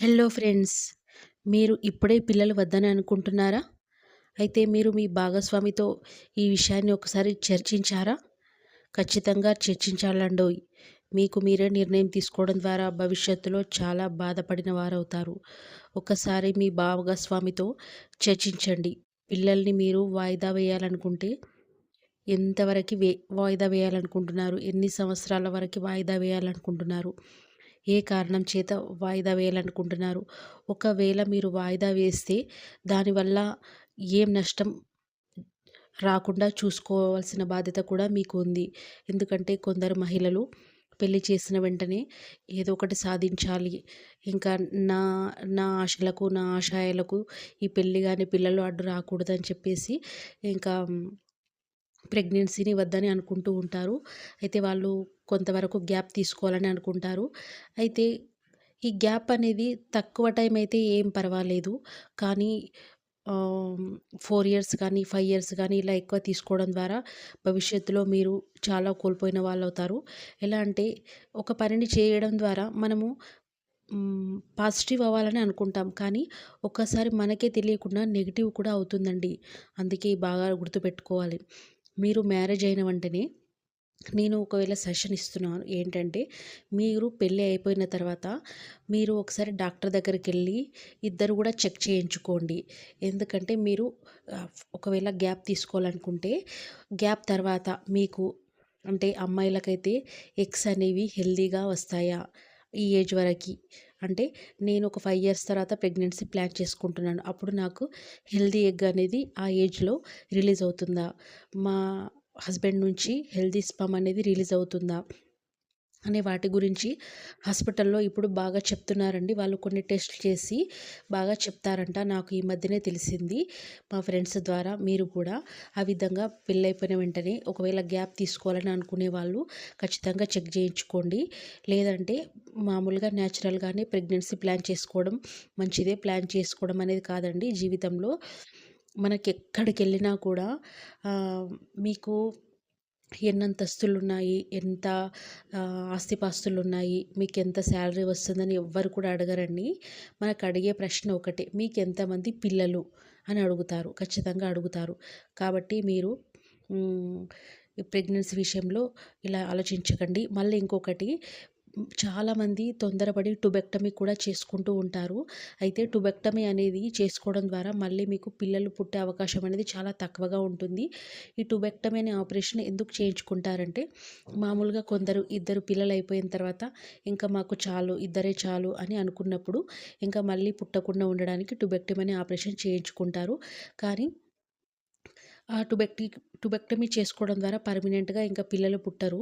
Hello friends మీరు ఇప్పుడే పిల్లలు వద్దని అనుకుంటున్నారా? అయితే మీరు మీ భాగస్వామితో ఈ విషయాన్ని ఒకసారి చర్చించారా? ఖచ్చితంగా చర్చించాలండోయ్. మీకు మీరే నిర్ణయం తీసుకోవడం ద్వారా భవిష్యత్తులో చాలా బాధపడిన వారవుతారు. ఒకసారి మీ భాగస్వామితో చర్చించండి. పిల్లల్ని మీరు వాయిదా వేయాలనుకుంటే ఎంతవరకు వే వాయిదా వేయాలనుకుంటున్నారు? ఎన్ని సంవత్సరాల వరకు వాయిదా వేయాలనుకుంటున్నారు? ఏ కారణం చేత వాయిదా వేయాలనుకుంటున్నారు? ఒకవేళ మీరు వాయిదా వేస్తే దానివల్ల ఏం నష్టం రాకుండా చూసుకోవాల్సిన బాధ్యత కూడా మీకు ఉంది. ఎందుకంటే కొందరు మహిళలు పెళ్ళి చేసిన వెంటనే ఏదో ఒకటి సాధించాలి. ఇంకా నా నా ఆశలకు నా ఆశయాలకు ఈ పెళ్ళి కానీ పిల్లలు అడ్డు రాకూడదని చెప్పేసి ఇంకా ప్రెగ్నెన్సీని వద్దని అనుకుంటూ ఉంటారు. అయితే వాళ్ళు కొంతవరకు గ్యాప్ తీసుకోవాలని అనుకుంటారు. అయితే ఈ గ్యాప్ అనేది తక్కువ టైం అయితే ఏం పర్వాలేదు. కానీ ఫోర్ ఇయర్స్ కానీ ఫైవ్ ఇయర్స్ కానీ ఇలా ఎక్కువ తీసుకోవడం ద్వారా భవిష్యత్తులో మీరు చాలా కోల్పోయిన వాళ్ళు అవుతారు ఎలా అంటే ఒక పనిని చేయడం ద్వారా మనము పాజిటివ్ అవ్వాలని అనుకుంటాం. కానీ ఒక్కసారి మనకే తెలియకుండా నెగిటివ్ కూడా అవుతుందండి. అందుకే బాగా గుర్తుపెట్టుకోవాలి. మీరు మ్యారేజ్ అయిన వెంటనే నేను ఒకవేళ సెషన్ ఇస్తున్నాను ఏంటంటే మీరు పెళ్ళి అయిపోయిన తర్వాత మీరు ఒకసారి డాక్టర్ దగ్గరికి వెళ్ళి ఇద్దరు కూడా చెక్ చేయించుకోండి. ఎందుకంటే మీరు ఒకవేళ గ్యాప్ తీసుకోవాలనుకుంటే గ్యాప్ తర్వాత మీకు అంటే అమ్మాయిలకైతే ఎగ్స్ అనేవి హెల్దీగా వస్తాయా? ఈ ఏజ్ వరకు. అంటే నేను ఒక ఫైవ్ ఇయర్స్ తర్వాత ప్రెగ్నెన్సీ ప్లాన్ చేసుకుంటున్నాను. అప్పుడు నాకు హెల్దీ ఎగ్ అనేది ఆ ఏజ్లో రిలీజ్ అవుతుందా? మా హస్బెండ్ నుంచి హెల్దీ స్పమ్ అనేది రిలీజ్ అవుతుందా? అనే వాటి గురించి హాస్పిటల్లో ఇప్పుడు బాగా చెప్తున్నారండి. వాళ్ళు కొన్ని టెస్ట్లు చేసి బాగా చెప్తారంట. నాకు ఈ మధ్యనే తెలిసింది. మా ఫ్రెండ్స్ ద్వారా మీరు కూడా ఆ విధంగా పెళ్ళైపోయిన వెంటనే ఒకవేళ గ్యాప్ తీసుకోవాలని అనుకునే వాళ్ళు ఖచ్చితంగా చెక్ చేయించుకోండి. లేదంటే మామూలుగా న్యాచురల్గానే ప్రెగ్నెన్సీ ప్లాన్ చేసుకోవడం మంచిదే. ప్లాన్ చేసుకోవడం అనేది కాదండి. జీవితంలో మనకి ఎక్కడికి వెళ్ళినా కూడా మీకు ఎన్నంతస్తులు ఉన్నాయి ఎంత ఆస్తిపాస్తులు ఉన్నాయి మీకు ఎంత శాలరీ వస్తుందని ఎవ్వరు కూడా అడగరండి. మనకు అడిగే ప్రశ్న ఒకటే మీకు ఎంతమంది పిల్లలు అని అడుగుతారు ఖచ్చితంగా అడుగుతారు. కాబట్టి మీరు ప్రెగ్నెన్సీ విషయంలో ఇలా ఆలోచించకండి. మళ్ళీ ఇంకొకటి చాలామంది తొందరపడి టుబెక్టమీ కూడా చేసుకుంటూ ఉంటారు. అయితే టుబెక్టమీ అనేది చేసుకోవడం ద్వారా మళ్ళీ మీకు పిల్లలు పుట్టే అవకాశం అనేది చాలా తక్కువగా ఉంటుంది. ఈ టుబెక్టమీ అనే ఆపరేషన్ ఎందుకు చేయించుకుంటారంటే మామూలుగా కొందరు ఇద్దరు పిల్లలు అయిపోయిన తర్వాత ఇంకా మాకు చాలు ఇద్దరే చాలు అని అనుకున్నప్పుడు ఇంకా మళ్ళీ పుట్టకుండా ఉండడానికి టుబెక్టమీ అనే ఆపరేషన్ చేయించుకుంటారు. కానీ టుబెక్టి టుబెక్టమీ చేసుకోవడం ద్వారా పర్మనెంట్గా ఇంకా పిల్లలు పుట్టరు.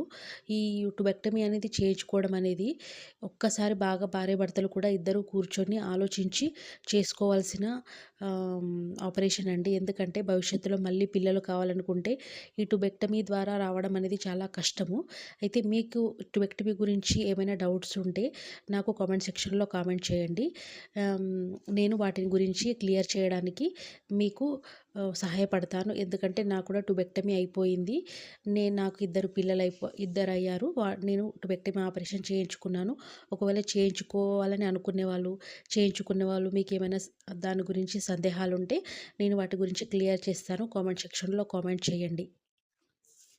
ఈ టుబెక్టమీ అనేది చేయించుకోవడం అనేది ఒక్కసారి బాగా భార్య భర్తలు కూడా ఇద్దరు కూర్చొని ఆలోచించి చేసుకోవాల్సిన ఆపరేషన్ అండి. ఎందుకంటే భవిష్యత్తులో మళ్ళీ పిల్లలు కావాలనుకుంటే ఈ టుబెక్టమీ ద్వారా రావడం అనేది చాలా కష్టము. అయితే మీకు టుబెక్టమీ గురించి ఏమైనా డౌట్స్ ఉంటే నాకు కామెంట్ సెక్షన్లో కామెంట్ చేయండి. నేను వాటిని గురించి క్లియర్ చేయడానికి మీకు సహాయపడతాను. ఎందుకంటే నాకు కూడా టుబెక్టమీ అయిపోయింది. నేను నాకు ఇద్దరు పిల్లలు అయిపో ఇద్దరు అయ్యారు వా నేను టుబెక్టమీ ఆపరేషన్ చేయించుకున్నాను. ఒకవేళ చేయించుకోవాలని అనుకునే వాళ్ళు చేయించుకునే వాళ్ళు మీకు ఏమైనా దాని గురించి సందేహాలు ఉంటే నేను వాటి గురించి క్లియర్ చేస్తాను. కామెంట్ సెక్షన్లో కామెంట్ చేయండి.